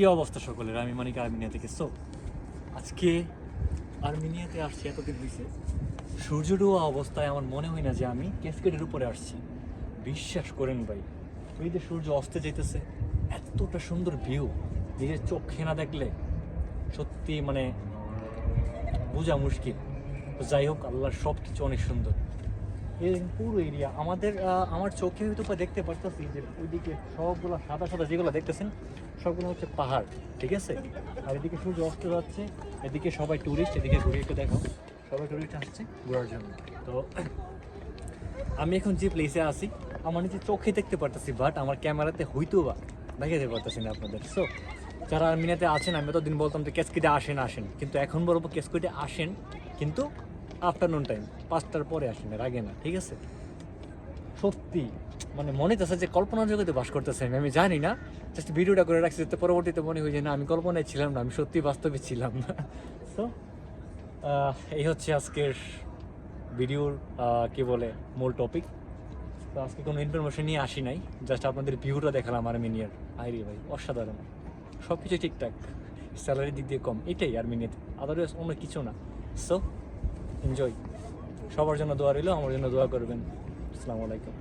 কি অবস্থা সকলের? আমি মানে আর্মেনিয়া থেকে। সো আজকে আর্মেনিয়াতে আসছি, এতদিন হয়েছে সূর্য ডোয়া অবস্থায় আমার মনে হয় না যে আমি ক্যাসকেটের উপরে আসছি। বিশ্বাস করেন ভাই, ওই যে সূর্য অস্তে যেতেছে এতটা সুন্দর ভিউ নিজের চোখে না দেখলে সত্যি মানে বোঝা মুশকিল। যাই হোক, আল্লাহর সব কিছু অনেক সুন্দর। এই পুরো এরিয়া আমাদের আমার চোখে হয়তো দেখতে পারতেছি যে ওইদিকে সবগুলো সাদা সাদা যেগুলো দেখতেছেন, সবগুলো হচ্ছে পাহাড়, ঠিক আছে? আর এদিকে সূর্য অস্ত যাচ্ছে, এদিকে সবাই টুরিস্ট এদিকে ঘুরে একটু দেখো সবাই টুরিস্ট আসছে ঘোরার জন্য। তো আমি এখন যে প্লেসে আছি, আমার নিজে চোখে দেখতে পারতেছি বাট আমার ক্যামেরাতে হইতো বা দেখাতে পারতেছি না আপনাদের। সো যারা আর্মিনাতে আছেন আমি তো দিন বলতাম যে ক্যাসকিটে আসেন আসেন। কিন্তু এখন বলব ক্যাসকিটে আসেন, কিন্তু আফটারনুন টাইম পাঁচটার পরে আসেন এর আগে না, ঠিক আছে? সত্যি মানে মনে হচ্ছে যে কল্পনার জগতে বাস করতেছে আমি আমি জানি না। জাস্ট ভিডিওটা করে রাখছি যাতে পরবর্তীতে মনে হয় যে না, আমি কল্পনায় ছিলাম না, আমি সত্যি বাস্তবে ছিলাম না। সো এই হচ্ছে আজকের ভিডিওর কি বলে, মূল টপিক তো আজকে কোনো ইনফরমেশন নিয়ে আসি নাই জাস্ট আপনাদের ভিউটা দেখালাম আর্মেনিয়ার আইরে ভাই, অসাধারণ। সব কিছু ঠিকঠাক স্যালারির দিক দিয়ে কম, এটাই আর্মেনিয়াতে আদারওয়াইজ অন্য কিছু না। সো এনজয় সবার জন্য দোয়া রইল আমার জন্য দোয়া করবেন। আসসালামু আলাইকুম।